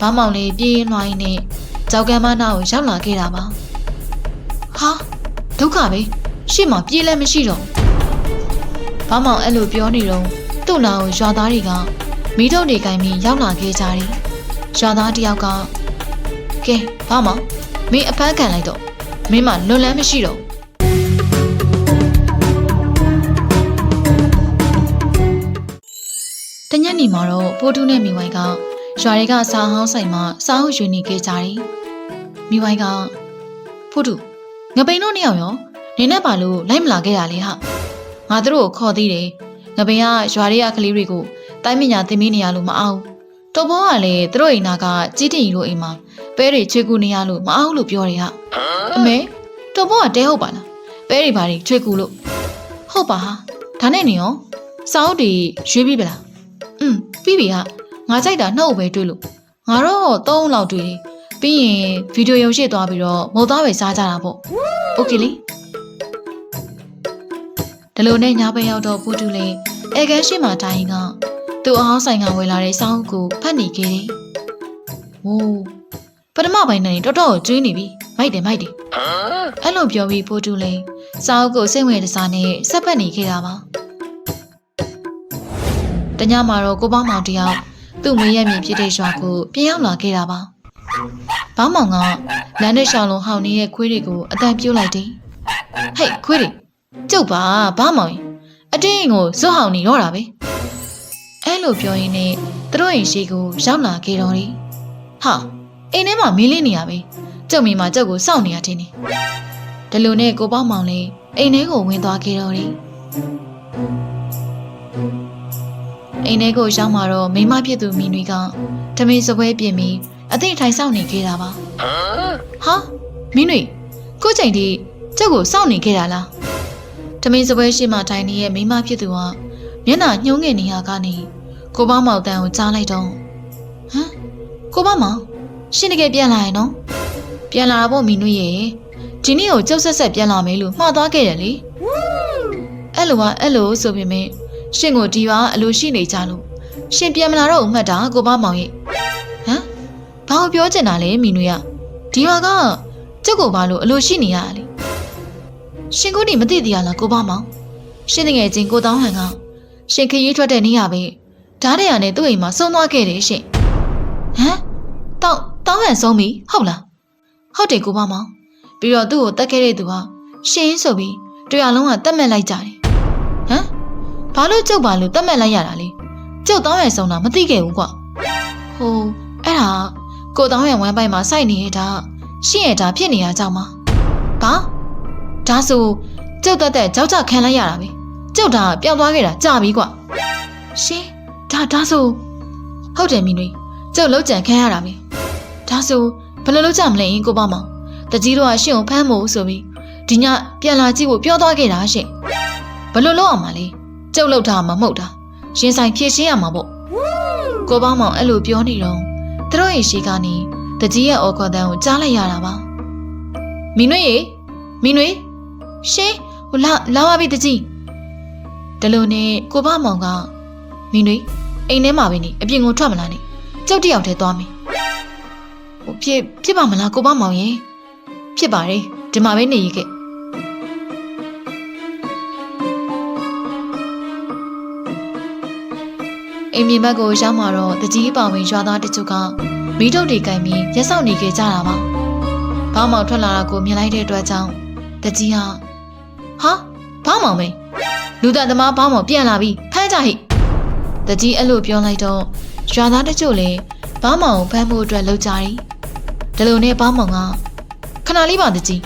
ဘာမောင်လေးပြေးရင်လွှိုင်းနဲ့ကြောက်ကမ်းမနာကိုရောက်လာခဲ့တာပါဟာဒုက္ခပဲရှေ့မှာပြေးလည်းမရှိတော့ဘာမောင်အဲ့လိုပြောနေတော့သူ့နာကိုရွာသားတွေကမိထုတ်တွေကင်ပြီးရောက်လာခဲ့ကြတယ်ရွာသားတယောက်ကကဲဘာမောင်မင်းအဖမ်းခံလိုက်တော့မင်းမလွန်လန်းမရှိတော့တညနေမှာတော့ပိုးတူးနဲ့မိဝိုင်းက ရွာတွေကစာဟောင်းဆိုင်မှာစာအုပ်ယူနေခဲ့ကြတယ်မိဝိုင်းကဖိုးတူငပိန်တို့နှစ်ယောက်ရောနေနဲ့ပါလို့လိုက်မလာခဲ့တာလေဟာငါတို့ကိုခေါ်သေးတယ်ငပိန်ကရွာတွေကကလေးတွေကိုတိုင်းပညာသင်ပေးနေရလို့မအောင်တော်ဘောကလည်းသူတို့အိမ်နာကကြီးတင်ကြီးတို့အိမ်မှာပဲတွေချွေကူနေရလို့မအောင်လို့ပြောတယ်ဟာအမေတော်ဘောကတဲဟုတ်ပါလားပဲတွေဘာတွေချွေကူလို့ဟုတ်ပါဟာဒါနဲ့နေရောစာအုပ်တွေရွေးပြီးပလားอืมပြီးပြီဟာ ငါကြိုက်တာနှုတ်ပဲတွေ့လို့ငါတော့သုံးလောက်တွေ့တယ်ပြီးရင်ဗီဒီယိုရုံရှေ့သွားပြီးတော့မုတ်သားပဲစားကြတာပေါ့โอเคလေဒီလိုနဲ့ညပန်းရောက်တော့ပူတူလေးအဲကန်းရှိမှတိုင်းကသူ့အဟောင်းဆိုင်ကဝယ်လာတဲ့စောင်းကိုဖတ်နေခဲ့တယ်။ဝိုးပထမပိုင်းနဲ့တော်တော်ကျွေးနေပြီ။မိုက်တယ်မိုက်တယ်။အဲ့လိုပြောပြီးပူတူလေးစောင်းကိုစိတ်ဝင်တစားနဲ့ဆက်ပတ်နေခဲ့တာပါ။တညမှာတော့ကိုပေါင်းမောင်တယောက် သူ့မွေးရမြင်ဖြစ်တဲ့ရွာကိုပြန်ရောက်လာခဲ့တာပါ။ဘောင်းမောင်ကလမ်းနဲ့ရှောင်းလုံးဟောင်းနေတဲ့ခွေးတွေကိုအတန်ပြုတ်လိုက်တယ်။ဟေးခွေးတွေကျုပ်ပါဘောင်းမောင်ရင်အတင်းကိုဇွတ်ဟောင်းနေတော့တာပဲ။အဲ့လိုပြောရင်းနဲ့သူတို့ရင်ရှိကိုရောက်လာခဲ့တော့တယ်။ဟာအိမ်ထဲမှာမင်းလေးနေရပဲ။ကျုပ်မိမကျုပ်ကိုစောင့်နေရတင်နေ။ဒီလိုနဲ့ကိုပေါင်းမောင်လေးအိမ်ထဲကိုဝင်သွားခဲ့တော့တယ်။ အိမ်ထဲကိုရောက်มาတော့မိမဖြစ်သူမိနွေကထမင်းစပွဲပြင်ပြီးအသိထိုင်ဆောင်နေခဲ့တာပါဟာမင်းနွေကိုချိန်ဒီကျုပ်ကိုစောင့်နေခဲ့တာလားထမင်းစပွဲရှိမှထိုင်နေတဲ့မိမဖြစ်သူကမျက်နှာညှိုးငယ်နေရကနေကိုပေါင်းမောင်တန်ကိုကြားလိုက်တော့ဟမ်ကိုပေါင်းမောင်ရှင်တကယ်ပြန်လာရင်နော်ပြန်လာဖို့မင်းနွေရဲ့ဒီနေ့ကိုကျုပ်ဆက်ဆက်ပြန်လာမယ်လို့မှားသွားခဲ့တယ်လေအဲ့လိုကအဲ့လိုဆိုပေမဲ့ ရှင်ကိုဒီရွာအလိုရှိနေကြလို့ရှင်ပြန်မလာတော့ဘူးမှတ်တာကိုပေါင်းမောင်ရဲ့ဟမ်ဘာကိုပြောချင်တာလဲမီနွေရဒီရွာကကျုပ်ကိုဘာလို့အလိုရှိနေရလဲရှင်ကိုနေမသိသေးရလားကိုပါမောင်ရှင်တငယ်ချင်းကိုတောင်းဟန်ကရှင်ခရီးထွက်တဲ့နေ့ရပဲဓားတဲ့ရနဲ့သူ့အိမ်မှာဆုံးသွားခဲ့တယ်ရှင်ဟမ်တောင်းတောင်းဟန်ဆုံးပြီဟုတ်လားဟုတ်တယ်ကိုပါမောင်ပြီးတော့သူ့ကိုတတ်ခဲ့တဲ့သူကရှင်ဆိုပြီးတရားလုံးကတတ်မှတ်လိုက်ကြတယ်ဟမ် ဘာလို့ကျုပ်ဘာလို့တတ်မှတ်လိုက်ရတာလဲကျုပ်တောင်းဟန်ဆုံးတာမသိခဲ့ဘူးကွဟိုအဲ့ဒါကိုတောင်းရံဝမ်းပိုက်မှာစိုက်နေတာရှင့်ရတာဖြစ်နေရကြောင်းမဘာဒါဆိုကျုပ်တက်တဲ့ကြောက်ကြခံလိုက်ရတာပဲကျုပ်ဒါပျောက်သွားခဲ့တာကြာပြီကွရှင်ဒါဒါဆိုဟုတ်တယ်မင်းတွေကျုပ်လောက်ကြံခံရတာပဲဒါဆိုဘယ်လိုလုပ်ကြမလဲအင်းကိုပေါ့မောင်တကြီးတို့ကရှင့်ကိုဖမ်းမို့ဆိုပြီးဒီညပြန်လာကြည့်ဖို့ပြောသွားခဲ့တာရှင့်ဘယ်လိုလုပ်အောင်မလဲ ကျုပ်လောက်တာမှမဟုတ်တာရင်ဆိုင်ဖြည့်ရှင်းရမှာပေါ့ကိုပေါ့မောင်အဲ့လိုပြောနေတော့သူတို့ရဲ့ရှိကနေတကြီးရဲ့အော်ခေါ်တန်းကိုကြားလိုက်ရတာပါမင်းနွေရေမင်းနွေရှင်ဟိုလာလာပါပြီတကြီးဒီလိုနဲ့ကိုဘမောင်ကမင်းနွေအိမ်ထဲမှာပဲနေအပြင်ကိုထွက်မလာနဲ့ကျုပ်တယောက်တည်းသွားမယ်ဟိုဖြစ်ဖြစ်ပါမလားကိုဘမောင်ရေဖြစ်ပါတယ်ဒီမှာပဲနေရခဲ့ အိမ်မြေဘက်ကိုရောက်มาတော့တကြီးပါဝင်ရွာသားတချို့ကမိထုတ်တွေကင်ပြီးရက်ဆောက်နေခဲ့ကြတာပါ။ဘာမောင်ထွက်လာတာကိုမြင်လိုက်တဲ့အတွက်ကြောင့်တကြီးဟာဟာဘာမောင်မေလူသားသမားဘာမောင်ပြန်လာပြီဖမ်းကြဟိတကြီးအဲ့လိုပြောလိုက်တော့ရွာသားတချို့လည်းဘာမောင်ကိုဖမ်းဖို့အတွက်လှုပ်ကြတယ်။ဒီလိုနဲ့ဘာမောင်ကခဏလေးပါတကြီး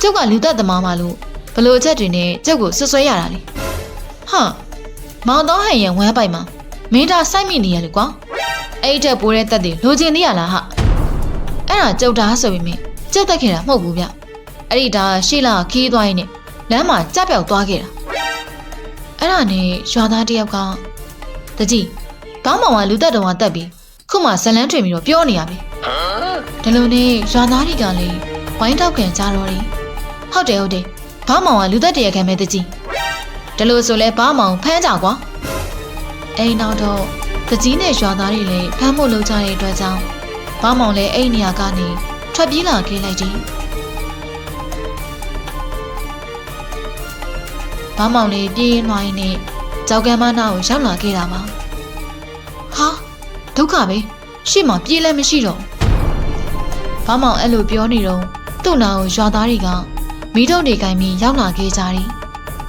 ကျုပ်ကလူသက်သမားမလို့ဘလို့အချက်တွေနဲ့ကျုပ်ကိုဆွဆွဲရတာလေ။ဟာမောင်တော့ဟန်ရန်ဝမ်းပိုက်မှာ မင်းသားစိုက်မိနေရလေကွာအဲ့တက်ပိုးတဲ့တက်တွေလိုချင်သေးရလားဟာအဲ့ဒါကြုတ်တာဆိုပေမဲ့ကြက်တက်ခဲ့တာမဟုတ်ဘူးဗျအဲ့ဒီဒါရှေ့လာခီးသွားရင်နဲ့လမ်းမှာကြက်ပြောက်သွားခဲ့တာအဲ့ဒါနဲ့ရွာသားတယောက်ကတကြီးဘောင်းမောင်ကလူတက်တော်ကတက်ပြီးခုမှဇလန်းထွင်ပြီးတော့ပြောနေရပြီဒီလိုနဲ့ရွာသားတွေကလည်းဝိုင်းတောက်ခံကြတော့တယ်ဟုတ်တယ်ဟုတ်တယ်ဘောင်းမောင်ကလူတက်တရခံမဲ့တကြီးဒီလိုဆိုလဲဘောင်းမောင်ဖမ်းကြကွာ အိမ်နောက်တော့တကြီးနဲ့ရွာသားတွေလည်းဖမ်းဖို့လုပ်ကြတဲ့အတွက်ကြောင့်ဘာမောင်လည်းအဲ့ဒီနေရာကနေထွက်ပြေးလာခဲ့လိုက်တယ်ဘာမောင်လည်းပြေးရင်းသွားရင်းနဲ့ကြောက်ကမ်းမနာကိုရောက်လာခဲ့တာပါဟာဒုက္ခပဲရှေ့မှာပြေးလည်းမရှိတော့ဘာမောင်အဲ့လိုပြောနေတော့သူ့နာကိုရွာသားတွေကမိထုတ်တွေကင်ပြီးရောက်လာခဲ့ကြတယ်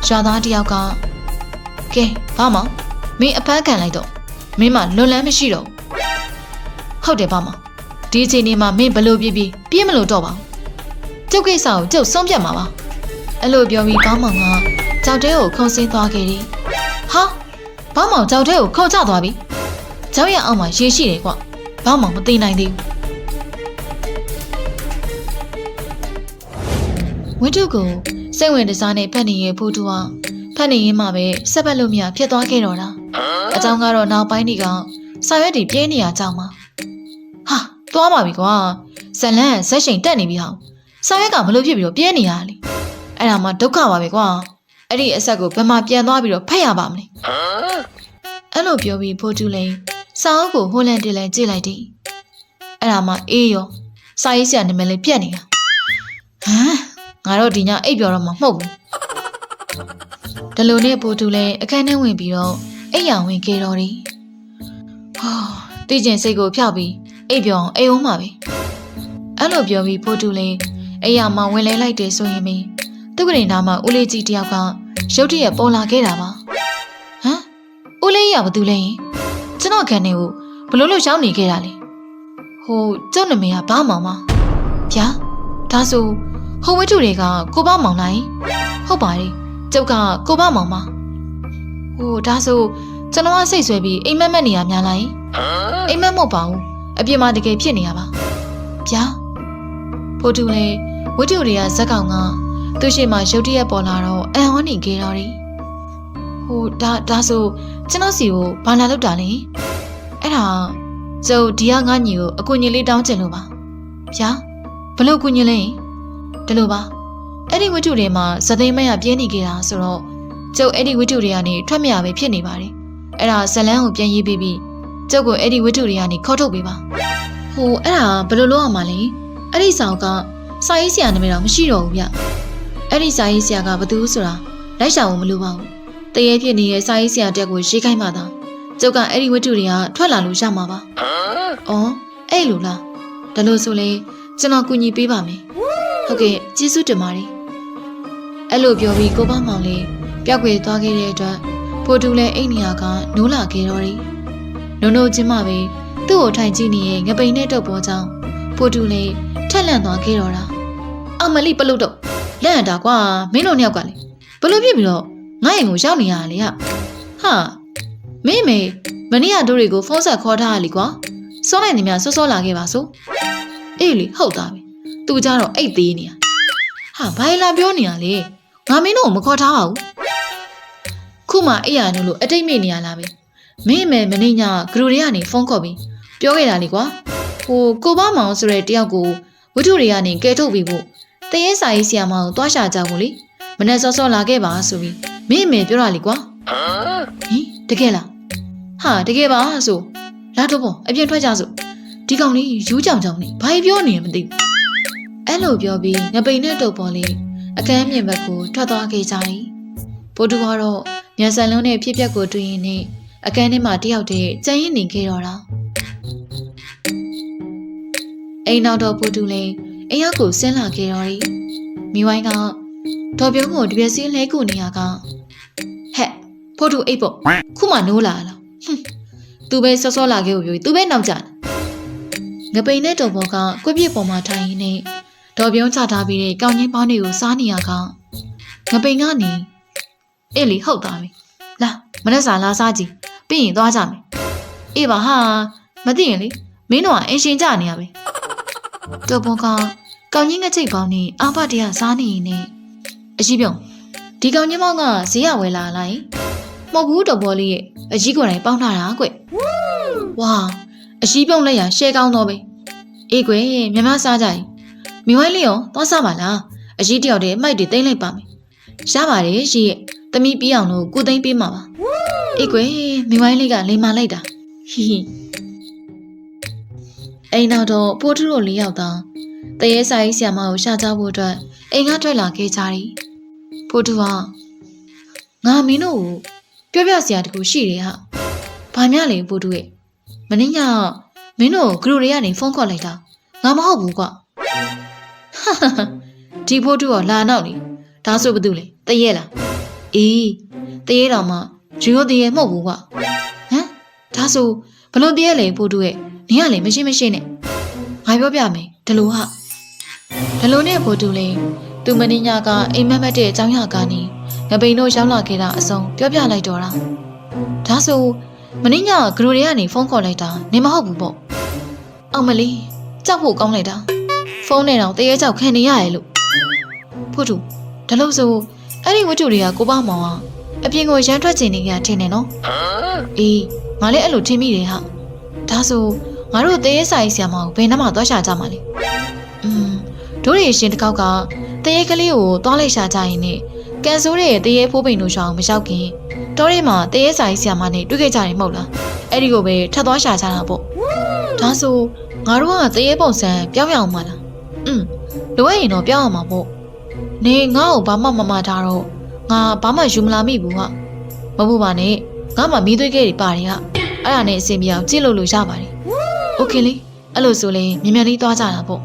ရွာသားတယောက်ကကဲဘာမောင် မင်းအဖမ်းခံလိုက်တော့မင်းမလွန်လန်းမရှိတော့ဟုတ်တယ်ဘာမောင်ဒီအချိန်ဒီမှာမင်းဘလို့ပြေးပြေးပြေးမလို့တော့ပါဘူးကျုပ်ကိစ္စကိုကျုပ်ဆုံးဖြတ်မှာပါအဲ့လိုပြောပြီးဘာမောင်ကကြောက်တဲကိုခုံဆင်းသွားခဲ့တယ်ဟာဘာမောင်ကြောက်တဲကိုခုံချသွားပြီကြောက်ရအောင်မှရေရှိတယ်ကွဘာမောင်မသိနိုင်သေးဘူးဝိတုကိုစိတ်ဝင်တစားနဲ့ဖတ်နေရဲ့ဖိုးတူကဖတ်နေရင်မှပဲဆက်ပတ်လို့မရဖြစ်သွားခဲ့တော့တာ အကြောင်းကတော့နောက်ပိုင်းတွေကစာရွက်တွေပြင်းနေရကြောင်းပါဟာသွားပါပြီကွာဇလန်းဇက်ရှိန်တက်နေပြီဟောင်းစာရွက်ကမလို့ဖြစ်ပြီးတော့ပြင်းနေရလေအဲ့ဒါမှဒုက္ခပါပဲကွာအဲ့ဒီအဆက်ကိုဘယ်မှာပြန်သွားပြီးတော့ဖတ်ရပါမလဲအဲ့လိုပြောပြီးဖိုးတူလိန်စာအုပ်ကိုဟိုလန်တင်လန်ကြည့်လိုက်တယ်အဲ့ဒါမှအေးရောစာရေးဆရာနာမည်လေးပြက်နေတာဟမ်ငါတို့ဒီညအိပ်ပျော်တော့မှမဟုတ်ဘူးဒလိုနဲ့ဖိုးတူလဲအခန်းထဲဝင်ပြီးတော့ အိပ်ရဝင်ခဲ့တော်တယ်ဟောတိကျင်စိတ်ကိုဖျောက်ပြီးအိပ်ပျော်အောင်အိပ်အောင်ပါပဲအဲ့လိုပြောပြီးဖိုးတူလဲအိပ်ရမှဝင်လဲလိုက်တယ်ဆိုရင်မင်းသူကရင်သားမှဦးလေးကြီးတယောက်ကရုတ်တရက်ပေါ်လာခဲ့တာပါဟမ်ဦးလေးရဘာတူလဲရင်ကျွန်တော်ခံနေကိုဘလို့လို့ရောက်နေခဲ့တာလဲဟိုကျုပ်နမေကဘာမောင်မဗျာဒါဆိုဟိုဝိတုတွေကကိုဘာမောင်လိုက်ဟုတ်ပါတယ်ကျုပ်ကကိုဘာမောင်မ ဟိုဒါဆိုကျွန်တော်ကစိတ်ဆွဲပြီးအိမ်မက်မက်နေရများလိုက်အိမ်မက်မဟုတ်ပါဘူးအပြင်မှာတကယ်ဖြစ်နေရပါဗျာဖိုးတူလေဝိတုတွေကဇက်ကောင်ကသူ့ရှိမှရုတ်တရက်ပေါ်လာတော့အံ့ဩနေခဲ့တော့တယ်ဟိုဒါဒါဆိုကျွန်တော်စီကိုဘာလာလောက်တာလဲအဲ့ဒါကျုပ်ဒီကငါညီကိုအကူညီလေးတောင်းချင်လို့ပါဗျာဘလို့ကူညီလဲဒီလိုပါအဲ့ဒီဝတ္ထုတွေမှာဇသိမ်းမရပြင်းနေကြတာဆိုတော့ ကျုပ်အဲ့ဒီဝတ္ထုတွေကနေထွက်မရပဲဖြစ်နေပါတယ်အဲ့ဒါဇလန်းကိုပြန်ရေးပေးပြီးကျုပ်ကိုအဲ့ဒီဝတ္ထုတွေကနေခေါ်ထုတ်ပေးပါဟိုအဲ့ဒါဘယ်လိုလုပ်ရမှာလဲအဲ့ဒီဆောင်ကစာရေးဆရာနာမည်တော့မရှိတော့ဘူးဗျအဲ့ဒီစာရေးဆရာကဘသူဆိုတာလိုက်ရှာဖို့မလိုပါဘူးတရေဖြစ်နေတဲ့စာရေးဆရာတက်ကိုရေးခိုင်းမှသာကျုပ်ကအဲ့ဒီဝတ္ထုတွေကထွက်လာလို့ရမှာပါ။အော်အဲ့လိုလားဒါလို့ဆိုလေကျွန်တော်ကူညီပေးပါမယ်။ဟုတ်ကဲ့ကျေးဇူးတင်ပါတယ်။အဲ့လိုပြောပြီးကိုပေါ့မောင်လေး ပျောက်ကွယ်သွားခဲ့တဲ့အတွက်ဖိုတူလည်းအိမ်နေရာကနိုးလာခဲ့တော့တယ်။နုံနုံချင်းမှပဲသူ့ကိုထိုင်ကြည့်နေရဲ့ငပိန်နဲ့တုပ်ပေါ်ကြောင်းဖိုတူလည်းထက်လန့်သွားခဲ့တော့တာ။အမလီပလုတ်တော့လက်ရတာကွာမင်းတို့နှစ်ယောက်ကလေဘလို့ဖြစ်ပြီးတော့ငါ့ရင်ကိုရောက်နေရတာလေဟာဟာမင်းမေမနေ့ကတို့တွေကိုဖုန်းဆက်ခေါ်ထားရလीကွာစောနိုင်နေမြစောစောလာခဲ့ပါစို့အေးလေဟုတ်သားပြီသူကြတော့အိတ်သေးနေရဟာဘာလာပြောနေရလေ ငါမင်းတို့ကိုမခေါ်ထားပါဘူးခုမှအိယာနုလို့အတိတ်မေ့နေရလားပဲမင်းမေမနေ့ညဂရုတွေကနေဖုန်းခေါ်ပြီးပြောခဲ့တာလေကွာဟိုကိုပါမောင်ဆိုတဲ့တယောက်ကိုဝတ္ထုတွေကနေကဲထုတ်ပြီးဖို့တရေစာရေးဆီယာမကိုတွားရှာကြဖို့လေမနေ့စောစောလာခဲ့ပါဆိုပြီးမင်းမေပြောတာလေကွာဟင်တကယ်လားဟာတကယ်ပါဆိုလာတော့ပေါ့အပြင်ထွက်ကြစို့ဒီကောင်လေးယူးကြောင်ကြောင်နေဘာပြောနေရမသိဘူးအဲ့လိုပြောပြီးငပိန်နဲ့တုပ်ပေါ်လေး အခန်းမြင်ဘက်ကိုထွက်သွားခဲ့ကြတယ်ပိုတူကတော့မြန်ဆန်လုံးနဲ့ဖြစ်ပျက်ကိုတွေ့ရင်နဲ့အခန်းထဲမှာတယောက်တည်းကြံရင်နေခဲ့တော့တာအိမ်နောက်တော့ပိုတူလေးအိမ်ရောက်ကိုဆင်းလာခဲ့တော့တယ်မိဝိုင်းကတော်ပြုံးကိုတပြက်စီးလဲကိုနေရကဟဲ့ဖိုးတူအိတ်ပေါ့ခုမှနိုးလာလားဟွန်းသူပဲစောစောလာခဲ့ကိုပြောသူပဲနောက်ကျတယ်ငပိန်နဲ့တော်ဘောကကွက်ပြစ်ပေါ်မှာထိုင်ရင်းနဲ့ ဒေါ်ပြုံးချထားပြီးတဲ့ကောင်းချင်းပေါင်းတွေကိုစားနေရကငပိန်ကနေအေးလေဟုတ်သားပြီလာမနေ့စာလာစားကြည့်ပြီးရင်သွားကြမယ်အေးပါဟာမသိရင်လေမင်းတို့ကအင်ရှင်ကြနေရပဲတော်ဘောကကောင်းချင်းငချိတ်ပေါင်းနဲ့အာဖတ်တရားစားနေရင်နဲ့အရှိပြုံးဒီကောင်ချင်းမောင်ကဈေးရဝယ်လာလိုက်မဟုတ်ဘူးတော်ဘောလေးရဲ့အကြီးကိုယ်တိုင်ပေါင်းထားတာကွဝါအရှိပြုံးလက်ရရှဲကောင်းတော့ပဲအေးကွယ်မြမစားကြရင် မိဝိုင်းလေးရောသွားစားပါလားအရှိတယောက်တည်းအမိုက်တွေတိမ့်လိုက်ပါမယ်ရပါတယ်ရှိရဲ့တမိပြီးအောင်လို့ကိုသိမ့်ပေးမှာပါအေးကွယ်မိဝိုင်းလေးကလိန်မာလိုက်တာဟီဟီအိမ်နောက်တော့ဖိုးထုတို့လေးယောက်သာတရေဆိုင်ဆရာမကိုရှာကြဖို့အတွက်အိမ်ကထွက်လာခဲ့ကြသည်ဖိုးထုကငါမင်းတို့ကိုပြောပြစရာတခုရှိတယ်ဟာဘာများလဲဖိုးထုရဲ့မင်းညမင်းတို့ဂရုတွေကနေဖုန်းခေါ်လိုက်တာငါမဟုတ်ဘူးကွာဟာဟာဟာ ဒီဖိုးထုကလာနောက်လေဒါဆိုဘာတူလဲတရေလားအေးတရေတော်မှရီယိုတရေမဟုတ်ဘူးကွာဟမ်ဒါဆိုဘလို့တရေလဲဖိုးထုရဲ့နင်ကလေမရှိမရှိနဲ့ငါပြောပြမယ်ဒီလိုဟာဒီလိုနဲ့ဖိုးထုလေသူမင်းညကအိမ်မက်မက်တဲ့အကြောင်းအရာကနေငပိန်တို့ရောက်လာခဲ့တာအစုံပြောပြလိုက်တော့တာဒါဆိုမင်းညကဂရိုတွေကနေဖုန်းခေါ်လိုက်တာနင်မဟုတ်ဘူးပေါ့အောင်မလီကြောက်ဖို့ကောင်းလိုက်တာ ဖုန်းနဲ့တော့တရေကြောက်ခံနေရရဲ့လို့ဖိုးထုဒါလို့ဆိုအဲ့ဒီဝတ္ထုတွေကကိုပေါ့မောင်ကအပြင်ကိုရမ်းထွက်ချင်နေကြထင်တယ်နော်အေးငါလည်းအဲ့လိုထင်မိတယ်ဟာဒါဆိုငါတို့တရေဆိုင်ဆရာမကိုဘယ်နှမသွားရှာကြမှာလဲอืมတို့ရရှင်တစ်ခေါက်ကတရေကလေးကိုသွားလိုက်ရှာကြရင်ねကန်ဆိုးရဲ့တရေဖိုးပိန်တို့ရှောင်းမရောက်ခင်တောထဲမှာတရေဆိုင်ဆရာမနဲ့တွေ့ခဲ့ကြတယ်မဟုတ်လားအဲ့ဒီကိုပဲထပ်သွားရှာကြတာပေါ့ဒါဆိုငါတို့ကတရေပုံစံပြောင်းရအောင်မလား อืมလိုရရင်တော့ပြောင်းအောင်မှာပေါ့နေငါ့ကိုဘာမှမမထားတော့ငါဘာမှယူမလာမိဘူးဟာမဟုတ်ပါနဲ့ငါမှမီးသွေးခဲ့တွေပါတယ်ဟာအဲ့ဒါနဲ့အစင်ပြအောင်ကြည့်လို့လို့ရပါတယ်โอเคလေအဲ့လိုဆိုရင်မြန်မြန်လေးသွားကြတာပေါ့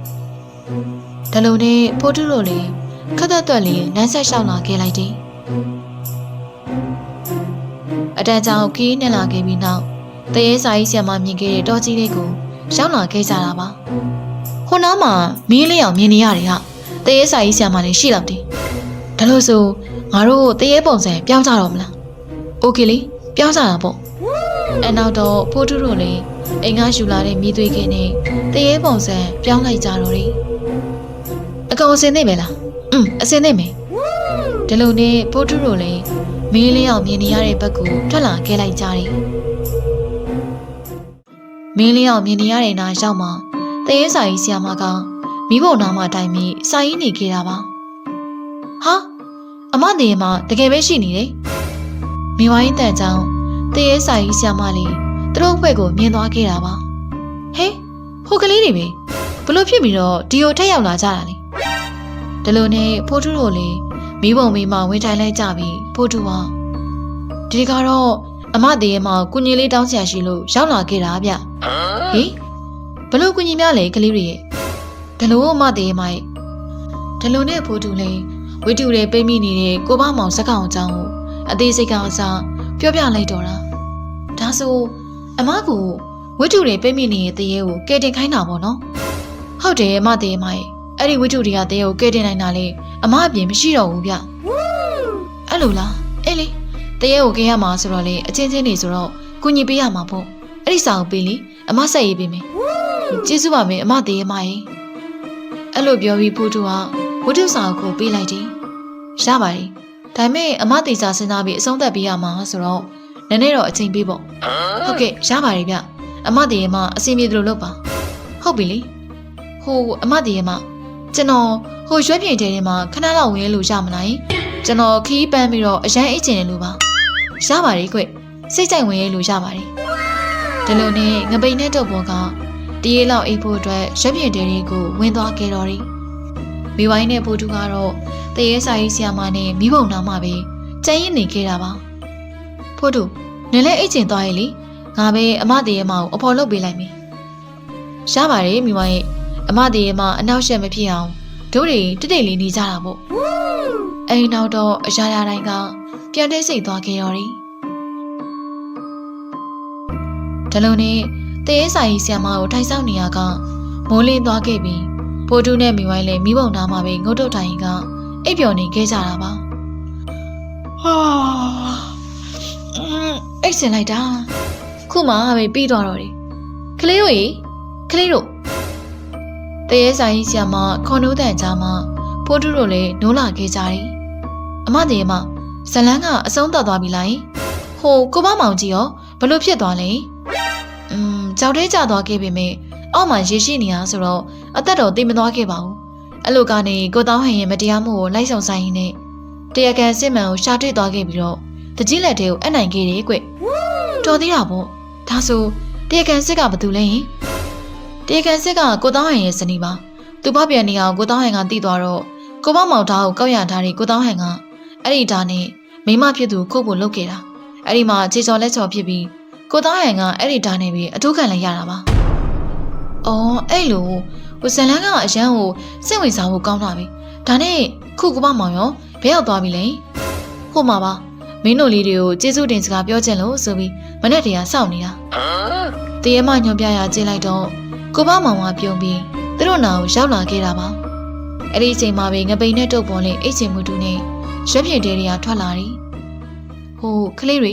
ဒါလိုနဲ့ဖိုးထုတို့လေခက်သက်သက်လေးလမ်းဆက်လျှောက်လာခဲ့လိုက်တယ်အတန်းကြောင်ခီးနဲ့လာခဲ့ပြီးနောက်တရေစာကြီးဆရာမမြင်ခဲ့တဲ့တောကြီးလေးကိုရောက်လာခဲ့ကြတာပါ ဟိုနားမှာမီးလေးအောင်မြင်နေရတယ်ဟာတရေစာကြီးဆရာမလည်းရှိတော့တယ်ဒါလို့ဆိုငါတို့တရေပုံစံပြောင်းကြတော့မလားโอเคလေပြောင်းကြတာပေါ့အနောက်တော့ဖိုးထုတို့လည်းအိမ်ကယူလာတဲ့မိသွေးခင်းနဲ့တရေပုံစံပြောင်းလိုက်ကြတော့တယ်အကောင်အစင်းနေပဲလားอืมအစင်းနေမယ်ဒီလိုနဲ့ဖိုးထုတို့လည်းမီးလေးအောင်မြင်နေရတဲ့ဘက်ကိုထွက်လာခဲ့လိုက်ကြတယ်မင်းလေးအောင်မြင်နေရတဲ့နားရောက်မှ တရေစာကြီးဆီယာမကမိဘနာမတိုင်ပြီးစာရေးနေခဲ့တာပါဟာအမတရေမတကယ်ပဲရှိနေတယ်မိဝိုင်းတန်ကြောင်တရေစာကြီးဆီယာမလေးသူတို့ဘက်ကိုမြင်သွားခဲ့တာပါဟဲဟိုကလေးတွေပဲဘလို့ဖြစ်ပြီးတော့ဒီကိုထက်ရောက်လာကြတာလေဒီလိုနဲ့ဖိုးထုတို့လေမိဘုံမိမဝင်ထိုင်လိုက်ကြပြီးဖိုးထုကဒီကတော့အမတရေမကုညီလေးတောင်းဆရာရှိလို့ရောက်လာခဲ့တာဗျဟေး ဘလို့ကုညီများလဲကလေးတွေရဲ့ဒလိုအမတရေမရဲ့ဒလိုနဲ့ဖိုးထုလေဝိတုတွေပိတ်မိနေတဲ့ကိုမမောင်စက်ကောင်အကြောင်းကိုအသေးစိတ်ကအစားပြောပြလိုက်တော့တာဒါဆိုအမကဝိတုတွေပိတ်မိနေတဲ့တရေကိုကဲတင်ခိုင်းတာပေါ့နော်ဟုတ်တယ်အမတရေမရဲ့အဲ့ဒီဝိတုတွေကတရေကိုကဲတင်နိုင်တာလေအမအပြင်မရှိတော့ဘူးဗျအဲ့လိုလားအေးလေတရေကိုကဲရမှာဆိုတော့လေအချင်းချင်းနေဆိုတော့ကုညီပေးရမှာပေါ့အဲ့ဒီစာကိုပေးလေအမဆက်ရေးပေးမယ် ကျေးဇူးပါမယ်အမတရေမရဲ့အဲ့လိုပြောပြီးဖိုးတူကဝိတုစာကိုပေးလိုက်တယ်ရပါတယ်ဒါပေမဲ့အမတေစာစဉ်းစားပြီးအဆုံးသတ်ပေးရမှာဆိုတော့နည်းနည်းတော့အချိန်ပေးပေါ့ဟုတ်ကဲ့ရပါတယ်ဗျအမတရေမအစီအပြေသလိုလုပ်ပါဟုတ်ပြီလေဟိုအမတရေမကျွန်တော်ဟိုရွှဲပြေတဲထဲမှာခဏလောက်ဝင်လို့ရမလားကျွန်တော်ခီးပန်းပြီးတော့အရန်အိတ်ကျင်တယ်လို့ပါရပါတယ်ကွစိတ်ကြိုက်ဝင်ရလို့ရပါတယ်ဒီလိုနဲ့ငပိန်နဲ့တော့ဘောက တရေလောက်အိတ်ဖို့အတွက်ရွှဲပြေတဲတွေကိုဝင်သွားခဲ့တော်တယ်မိဝိုင်းနဲ့ဖိုးတူကတော့တရေစာရေးဆီယာမနဲ့မိဘုံနာမပဲကြံရင်နေခဲ့တာပါဖိုးတူနင်လည်းအိတ်ကျင်သွားရဲ့လေငါပဲအမတရေမကိုအဖော်လုပ်ပေးလိုက်မယ်ရပါတယ်မိဝိုင်းရဲ့အမတရေမအနောက်ရှက်မဖြစ်အောင်တို့တွေတိတ်တိတ်လေးနေကြတာပေါ့အိမ်နောက်တော့အရာရာတိုင်းကပြန်တိတ်ဆိတ်သွားခဲ့ရော်တယ်ဒါလိုနဲ့ တရေစာကြီးဆီယာမကိုထိုင်ဆောင်နေရကမိုးလင်းသွားခဲ့ပြီးဖိုးတူးနဲ့မိဝိုင်းလည်းမိဘုံသားမှာပဲငုတ်တုတ်ထိုင်ကအိပ်ပျော်နေခဲ့ကြတာပါဟာအင်းအိတ်စင်လိုက်တာခုမှပဲပြီးသွားတော့တယ်ကလေးတို့ရေကလေးတို့တရေဆိုင်ကြီးဆရာမခွန်နိုးတန်ကြားမှာဖိုးတူတို့လည်းနိုးလာခဲ့ကြတယ်အမတရေမဇလန်းကအဆုံးသတ်သွားပြီလားဟိုကိုမမောင်ကြီးရောဘလို့ဖြစ်သွားလဲอืม ကြောက်တဲကြသွားခဲ့ပေမဲ့အောက်မှာရေရှိနေရဆိုတော့အသက်တော်သိမသွားခဲ့ပါဘူးအဲ့လိုကနေကိုတောင်းဟန်ရဲ့မတရားမှုကိုလိုက်ဆောင်ဆိုင်ရင်းနဲ့တရားခံစစ်မှန်ကိုရှာတွေ့သွားခဲ့ပြီးတော့တကြီးလက်တွေကိုအပ်နိုင်ခဲ့တယ်ကွတော်သေးတာပေါ့ဒါဆိုတရားခံစစ်ကဘာတူလဲဟင်ဟတရားခံစစ်ကကိုတောင်းဟန်ရဲ့ဇနီးပါသူဖပြန်နေအောင်ကိုတောင်းဟန်ကတီးသွားတော့ကိုမမောင်သားကိုကောက်ရထားတဲ့ကိုတောင်းဟန်ကအဲ့ဒီဓာနဲ့မိမဖြစ်သူခုတ်ဖို့လုပ်ခဲ့တာအဲ့ဒီမှာခြေချော်လက်ချော်ဖြစ်ပြီး ကိုတောင်းဟန်ကအဲ့ဒီဓာနဲ့ပြီးအထူးခံလိုက်ရတာပါအော်အဲ့လိုဟိုဇလန်းကအရန်ကိုစိတ်ဝင်စားဖို့ကောင်းတာပဲဒါနဲ့ခုကိုမမောင်ရောဘယ်ရောက်သွားပြီလဲဟိုမှာပါမင်းတို့လေးတွေကိုကျေးဇူးတင်စကားပြောချင်လို့ဆိုပြီးမနေ့တည်းကစောင့်နေတာတရေမညွန်ပြရကြည့်လိုက်တော့ကိုမမောင်ကပြုံးပြီးသူတို့နာကိုရောက်လာခဲ့တာပါအဲ့ဒီအချိန်မှာပဲငပိန်နဲ့တုပ်ပေါ်လေးအိတ်ချင်မှုတူနဲ့ရွှေပြည့်တဲတွေကထွက်လာတယ်ဟိုကလေးတွေ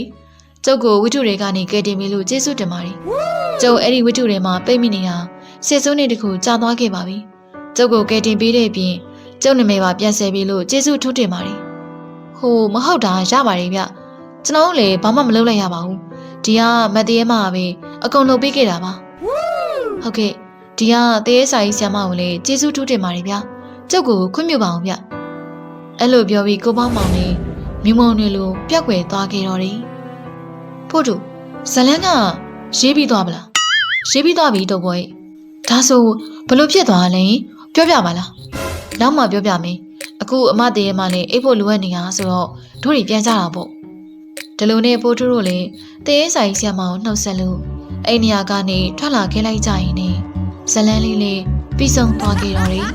ကျုပ်ကိုဝိထုတွေကနေကယ်တင်ပြီလို့ကျေးဇူးတင်ပါတယ်ကျုပ်အဲ့ဒီဝိထုတွေမှာပိတ်မိနေတာဆစ်စုံးနေတခုကြာသွားခဲ့ပါပြီကျုပ်ကိုကယ်တင်ပေးတဲ့အပြင်ကျုပ်နာမည်ပါပြန်ဆယ်ပြီးလို့ကျေးဇူးထူးတင်ပါတယ်ဟိုမဟုတ်တာရပါတယ်ဗျကျွန်တော်တို့လည်းဘာမှမလုပ်လိုက်ရပါဘူးဒီကမတ်တရေမပဲအကုန်လုပ်ပေးခဲ့တာပါဟုတ်ကဲ့ဒီကတရေစာကြီးဆရာမကိုလည်းကျေးဇူးထူးတင်ပါတယ်ဗျကျုပ်ကိုခွင့်ပြုပါအောင်ဗျအဲ့လိုပြောပြီးကိုပေါင်းမောင်နဲ့မြုံမုံတွေလိုပြက်ွယ်သွားခဲ့တော့တယ် ဖို့တို့ဇလန်းကရေးပြီးသွားပလားရေးပြီးသွားပြီတော့ဘောရဲ့ဒါဆိုဘလို့ဖြစ်သွားလဲပြောပြပါလားနောက်မှပြောပြမယ်အခုအမတရေမနဲ့အိတ်ဖို့လိုအပ်နေတာဆိုတော့တို့တွေပြန်ကြတာပေါ့ဒီလိုနဲ့ဖိုးတို့တို့လည်းတရေဆိုင်ဆရာမကိုနှုတ်ဆက်လို့အဲ့နေရာကနေထွက်လာခဲ့လိုက်ကြရင်ねဇလန်းလေးလေးပြီးဆုံးသွားခဲ့တော့တယ်